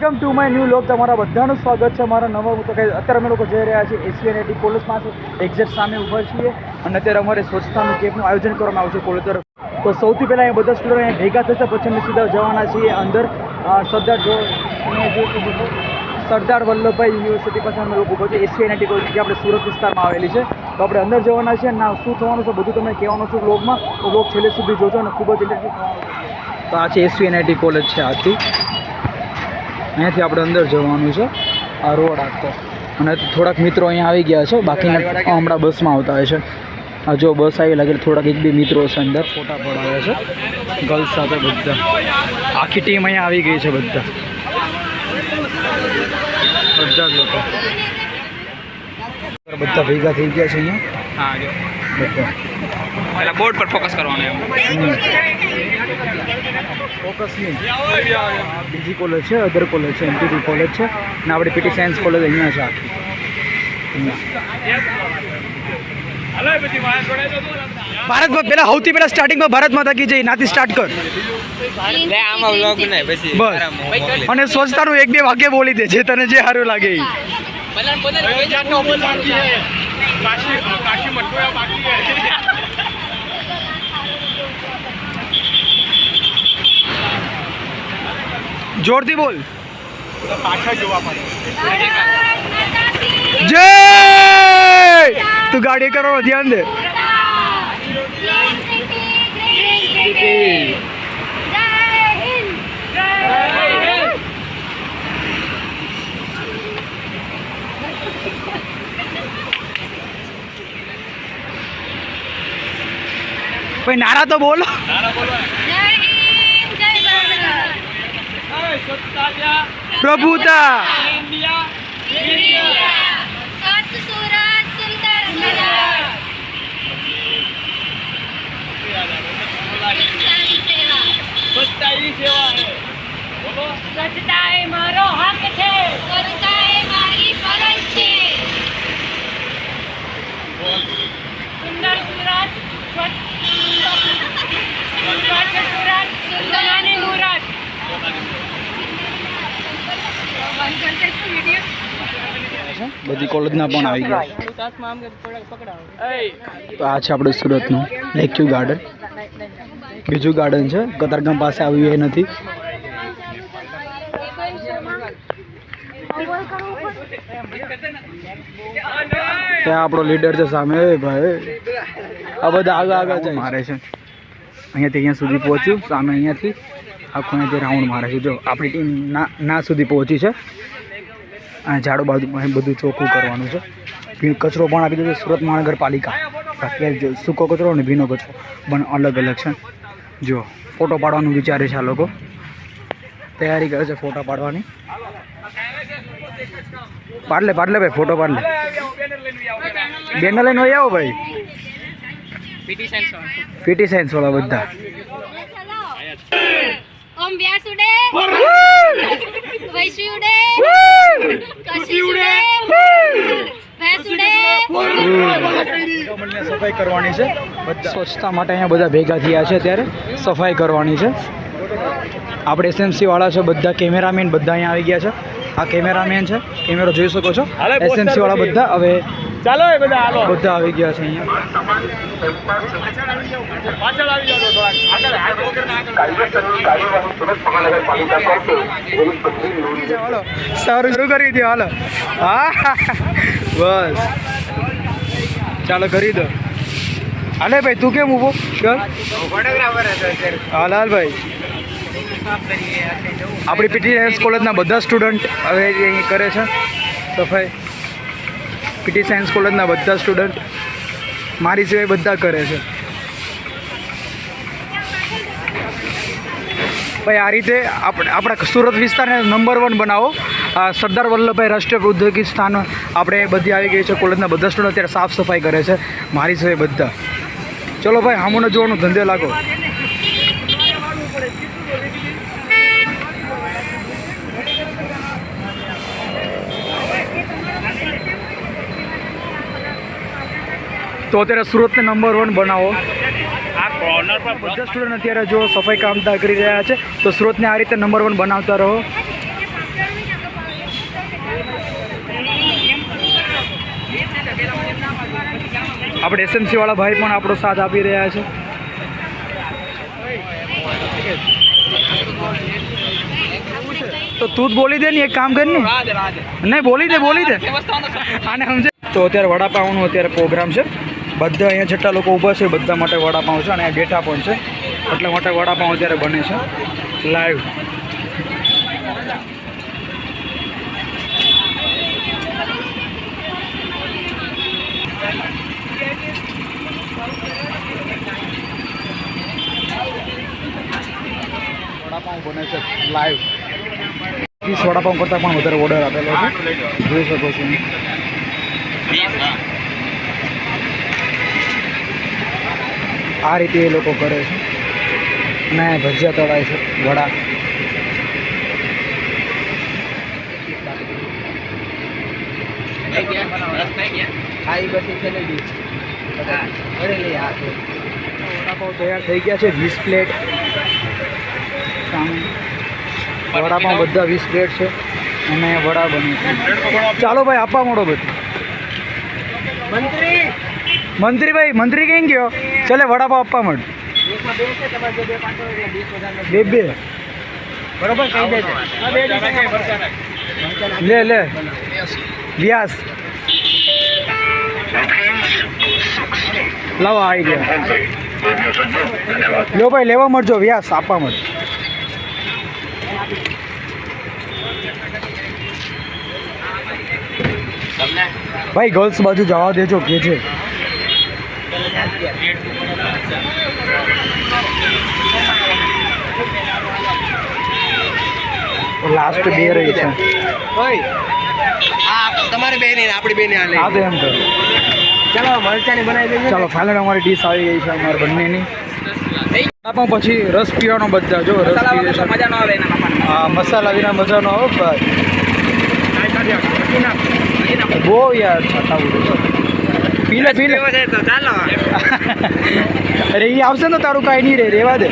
Welcome to my new vlog તમારા બધાનું સ્વાગત છે. મારા નવા તો કંઈ અત્યારે અમે લોકો જઈ રહ્યા છીએ એસવીએનઆઈટી કોલેજ પાસે. એક્ઝેક્ટ સામે ઊભા છીએ. અને અત્યારે અમારે સ્વચ્છતાનું કેમ્પનું આયોજન કરવામાં આવશે કોલેજ તરફ. તો સૌથી પહેલાં અહીંયા બધા સ્ટુડન્ટ અહીંયા ભેગા થશે. પછી અમે સીધા જવાના છીએ અંદર. સરદાર જો સરદાર વલ્લભભાઈ યુનિવર્સિટી પાસે અમે લોકો ઊભા છે એસવીએનઆઈટી કોલેજ જે આપણે સુરત વિસ્તારમાં આવેલી છે. તો આપણે અંદર જવાના છીએ. ના શું થવાનું છે બધું તમને કહેવાનું છું બ્લોગમાં તો બ્લોગ છેલ્લે સુધી જોજો અને ખૂબ જ ઇન્ટરેસ્ટિંગ તો આ છે એસવીએનઆઈટી કોલેજ છે આથી અહીંયાથી આપણે અંદર જવાનું છે આ રોડ આખો અને થોડાક મિત્રો અહીંયા આવી ગયા છે બાકીના હમણાં બસમાં આવતા હોય છે. આ જો બસ આવી લાગે થોડાક એક બે મિત્રો છે અંદર ફોટા પડાવે છે. ગર્લ્સ સાથે બધા. આખી ટીમ અહીંયા આવી ગઈ છે બધા. બધા જ લોકો. બધા ભેગા થઈ ગયા છે અહીંયા. હા જો. બધા. બોર્ડ પર ફોકસ કરવાનું એમ. ફોકસ બીજી કોલેજ છે અધર કોલેજ છે એમપીટી કોલેજ છે. અને આપણી પીટી સાયન્સ કોલેજ અહીંયા છે આખી. અહીંયા ભારતમાં પેલા સૌથી પેલા સ્ટાર્ટિંગમાં ભારત માતા કી જય નાથી સ્ટાર્ટ કર. બસ. અને સ્વચ્છતાનું એક બે વાક્ય બોલી દે જે તને જે સારું લાગે એ જોરથી બોલ. જય! તું ગાડી કરવાનો ધ્યાન દે. કોઈ નારા તો બોલો. પ્રભુતા સ્વચ્છ સુરત સુંદર સુરત સ્વચ્છતાની સેવા સ્વચ્છતા એ મારો હક છે સ્વચ્છતા એ મારી ફરજ છે સુંદર સુરત સ્વચ્છ સ્વચ્છ સુરત સુંદર અને મુરત બધી કોલેજના પણ આવી ગયા. આ છે આપણું સુરતનું લેક્યુ ગાર્ડન. બીજું ગાર્ડન છે. કતારગામ પાસે આવ્યું એ નથી. ત્યાં આપણો લીડર છે સામે ભાઈ આ બધા આગળ આગળ જાય. મારે છે. અહીંયાથી અહીંયા સુધી પહોંચ્યું. સામે અહીંયાથી આખું અહીંયાથી રાઉન્ડ મારે છે. જો, આપણી ટીમ ના ના સુધી પહોંચી છે. અને ઝાડો બાજુ બધું ચોખ્ખું કરવાનું છે. કચરો પણ આપી દીધો સુરત મહાનગરપાલિકા. અત્યારે જો સૂકો કચરો અને ભીનો કચરો પણ અલગ અલગ છે. જો ફોટો પાડવાનું વિચારે છે આ લોકો. તૈયારી કરે છે ફોટો પાડવાની. પાડલે પાડલે ભાઈ ફોટો પાડ લે બેનર લઈને હોય આવો ભાઈ. પીટી સાયન્સ વાળા બધા. સફાઈ કરવાની છે. સ્વચ્છતા માટે અહીંયા બધા ભેગા થયા છે ત્યારે સફાઈ કરવાની છે. આપણે એસએમસી વાળા છે બધા કેમેરામેન બધા અહીંયા આવી ગયા છે. આ કેમેરામેન છે કેમેરો જોઈ શકો છો. એસએમસી વાળા બધા હવે ચાલો એ બધા હાલો. બધા આવી ગયા છે અહીંયા. હાલો સારું શરૂ કરી દો હાલો. હા બસ. ચાલો કરી દો હાલે ભાઈ, તું કેમ ઊભો હાલ ભાઈ. આપણી પીટી કોલેજના બધા સ્ટુડન્ટ હવે અહીં કરે છે, સફાઈ. પીટી સાયન્સ કોલેજના બધા સ્ટુડન્ટ મારી સિવાય બધા કરે છે. ભાઈ, આ રીતે આપણે આપણા સુરત વિસ્તારને નંબર વન બનાવો. સરદાર વલ્લભભાઈ રાષ્ટ્રીય ઔદ્યોગિક સ્થાન આપણે બધી આવી ગઈ છે, કોલેજના બધા સ્ટુડન્ટ અત્યારે સાફ સફાઈ કરે છે, મારી સિવાય બધા. ચલો ભાઈ હામુને જોવાનો ધંધે લાગો. તો અત્યારે સુરતને નંબર વન બનાવો. બધા સ્ટુડન્ટ અત્યારે જો સફાઈ કામદાર કરી રહ્યા છે તો સુરતને આ રીતે નંબર વન બનાવતા રહો. આપણે એસએમસી વાળા ભાઈ પણ આપણો સાથ આપી રહ્યા છે. તો તું જ બોલી દે ને, એક કામ કર ને. નહીં, બોલી દે બોલી દે. આને સમજે? તો અત્યારે વડાપાઉંનો અત્યારે પ્રોગ્રામ છે. બધા અહીંયા જેટલા લોકો ઊભા છે, બધા માટે વડાપાઉં છે અને આ ગેટા પણ છે. એટલા માટે વડાપાઉં અત્યારે બને છે. લાઈવ વડાપાઉં બને છે લાઈવ ત્રીસ વડાપાઉં કરતાં પણ વધારે ઓર્ડર આપેલો છે. જોઈ શકો છો. આ રીતે એ લોકો કરે છે. અને ભજીયા તળાય છે, વડા. તૈયાર થઈ ગયા છે, વીસ પ્લેટ સામે વડાપાઉં બધા વીસ પ્લેટ છે અને વડા બની છે. ચાલો ભાઈ આપવા મોડો બધું. મંત્રી! મંત્રી ભાઈ મંત્રી કેમ ગયો? ચાલે વડાપાવ આપવા માંડ બે બે. બરોબર કહી દેજો લે લે. વ્યાસ. લાવો આવી ગયા લો ભાઈ લેવા મળજો વ્યાસ આપવા મળજો ભાઈ ગર્લ્સ બાજુ જવા દેજો કે છે? લાસ્ટ બે રહી છે. આ તમારી બેન આપણી બેન આ હા તો એમ કરો ચાલો મરચાની બનાવી દઈએ ચાલો ફાઇનલ અમારી ડીશ આવી ગઈ છે અમારી બંનેની. વડાપાઉં પછી રસ પીવાનો બધા જો રસ પીવે છે. મજા ન આવે હા મસાલા વિના મજા નો આવે ભાઈ. બહુ યાર છટાવું પીલે પીલે. તો ચાલો. અરે એ આવશે ને તારું કાંઈ નહીં રે રેવા દે.